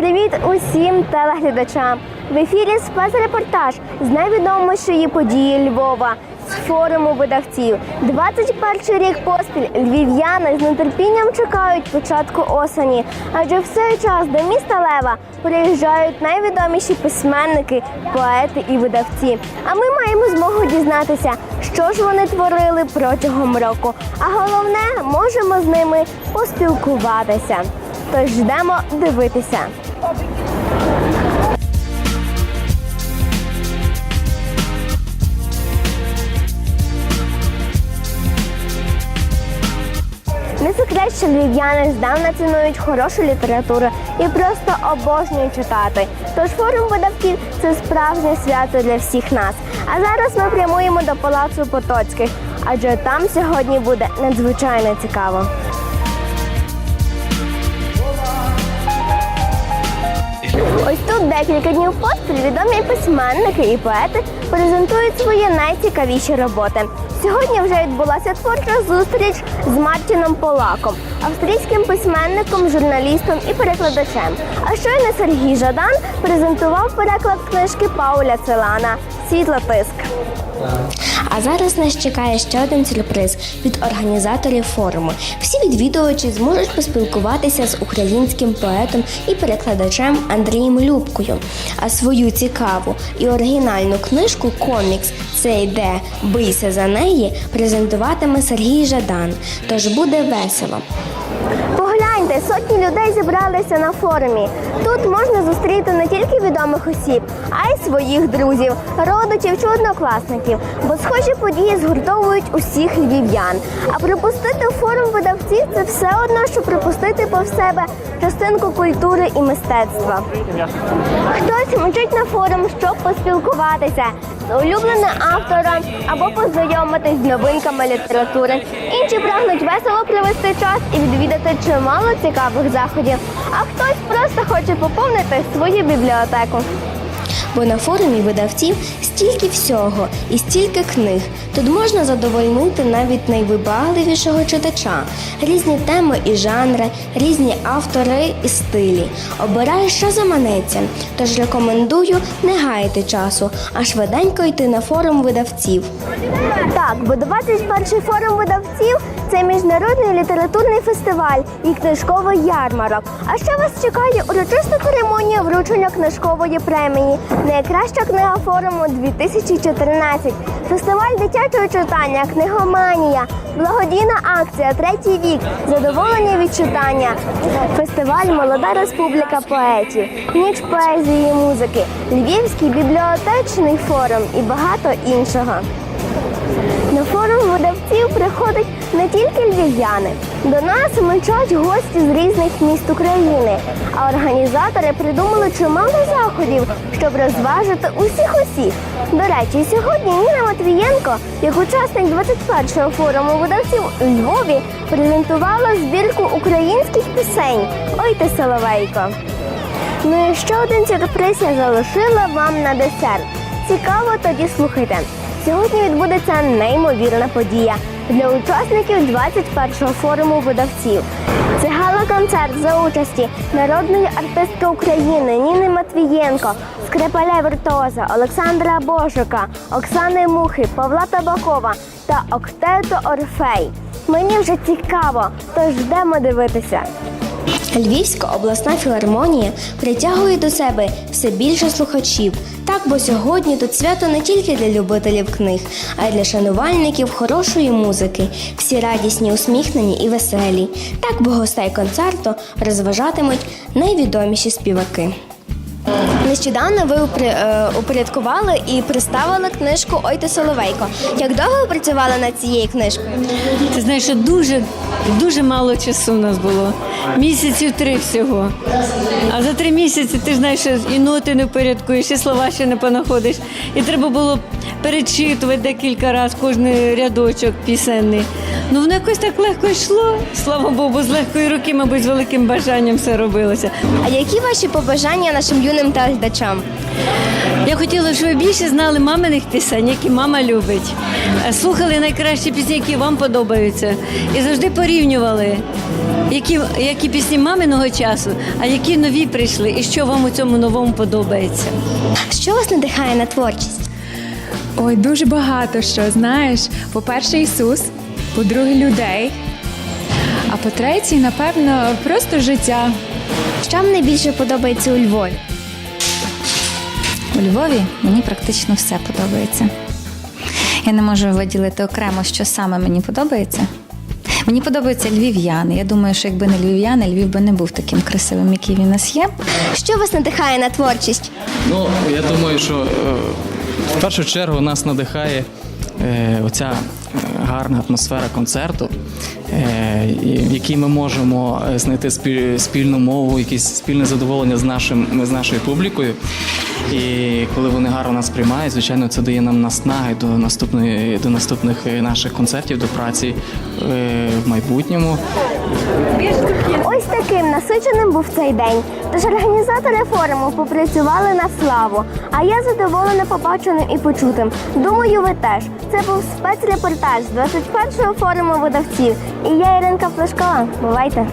Привіт усім телеглядачам! В ефірі спецрепортаж з найвідомішої події Львова з форуму видавців. 21 рік поспіль львів'яни з нетерпінням чекають початку осені, адже в цей час до міста Лева приїжджають найвідоміші письменники, поети і видавці. А ми маємо змогу дізнатися, що ж вони творили протягом року. А головне, можемо з ними поспілкуватися. Тож йдемо дивитися. Не секрет, що львів'яни здавна цінують хорошу літературу і просто обожнюють читати. Тож форум видавців це справжнє свято для всіх нас. А зараз ми прямуємо до палацу Потоцьких, адже там сьогодні буде надзвичайно цікаво. Декілька днів поспіль відомі письменники і поети презентують свої найцікавіші роботи. Сьогодні вже відбулася творча зустріч з Мартіном Полаком, австрійським письменником, журналістом і перекладачем. А щойно Сергій Жадан презентував переклад книжки Пауля Целана Світлотиск. А зараз нас чекає ще один сюрприз від організаторів форуму. Всі відвідувачі зможуть поспілкуватися з українським поетом і перекладачем Андрієм Любкою. А свою цікаву і оригінальну книжку Комікс Це йде бийся за неї презентуватиме Сергій Жадан. Тож буде весело. Погляньте, сотні людей зібралися на форумі. Тут можна зустріти не тільки відомих осіб, а й своїх друзів, родичів чи однокласників, бо схожі події згуртовують усіх львів'ян. А пропустити форум видавців це все одно, що пропустити повз себе частинку культури і мистецтва. Хтось мчить на форум, щоб поспілкуватися з улюбленим автором або познайомитись з новинками літератури. Інші прагнуть весело провести час і відвідати чимало цікавих заходів. А хтось просто хоче поповнити свою бібліотеку. Бо на форумі видавців стільки всього і стільки книг. Тут можна задовольнити навіть найвибагливішого читача. Різні теми і жанри, різні автори і стилі. Обирай, що заманеться. Тож рекомендую не гаяти часу, а швиденько йти на форум видавців. Так, бо 21 форум видавців це міжнародний літературний фестиваль і книжковий ярмарок. А ще вас чекає урочиста церемонія вручення книжкової премії Найкраща книга форуму 2014, фестиваль дитячого читання, книгоманія, благодійна акція Третій вік, задоволення від читання, фестиваль Молода Республіка поетів, ніч поезії і музики, Львівський бібліотечний форум і багато іншого. Львів'яни. До нас мчать гості з різних міст України. А організатори придумали чимало заходів, щоб розважити усіх усіх. До речі, сьогодні Ніна Матвієнко, як учасник 21-го форуму видавців у Львові, презентувала збірку українських пісень Ой ти Соловейко. Ну і ще один сюрприз я залишила вам на десерт. Цікаво, тоді слухайте. Сьогодні відбудеться неймовірна подія для учасників 21-го форуму видавців. Це гала-концерт за участі народної артистки України Ніни Матвієнко, скрипаля віртуоза Олександра Божика, Оксани Мухи, Павла Табакова та Октето Орфей. Мені вже цікаво, тож йдемо дивитися. Львівська обласна філармонія притягує до себе все більше слухачів. Так, бо сьогодні тут свято не тільки для любителів книг, а й для шанувальників хорошої музики. Всі радісні, усміхнені і веселі. Так, бо гостей концерту розважатимуть найвідоміші співаки. Нещодавно ви е, упорядкували і представили книжку Ой ти Соловейко. Як довго ви працювали над цією книжкою? Ти знаєш, що дуже, дуже мало часу у нас було. Місяців три всього. А за три місяці ти знаєш, і ноти не впорядкуєш, і слова ще не понаходиш. І треба було перечитувати декілька разів кожний рядочок пісенний. Ну воно якось так легко йшло. Слава Богу, з легкої руки, мабуть, з великим бажанням все робилося. А які ваші побажання нашим юним телеглядачам? Я хотіла, щоб ви більше знали маминих пісень, які мама любить. Слухали найкращі пісні, які вам подобаються, і завжди порівнювали. які, які пісні маминого часу, а які нові прийшли, і що вам у цьому новому подобається. Що вас надихає на творчість? Ой, дуже багато що знаєш. По-перше, Ісус, по-друге, людей. А по-третє, напевно, просто життя. Що вам найбільше подобається у Львові? У Львові мені практично все подобається. Я не можу виділити окремо, що саме мені подобається. Мені подобаються львів'яни. Я думаю, що якби не львів'яни, Львів би не був таким красивим, який він у нас є. Що вас надихає на творчість? Ну, я думаю, що е, в першу чергу нас надихає е, оця е, гарна атмосфера концерту, е, в якій ми можемо е, знайти спіль- спільну мову, якесь спільне задоволення з, нашим, з нашою публікою. І коли вони гарно нас приймають, звичайно, це дає нам наснаги до наступної до наступних е, наших концертів, до праці е, в майбутньому. Ось таким насиченим був цей день. Тож організатори форуму попрацювали на славу. А я задоволена побаченим і почутим. Думаю, ви теж. Це був спецрепортаж з 21-го форуму видавців. І я Іринка Флешкова. Бувайте!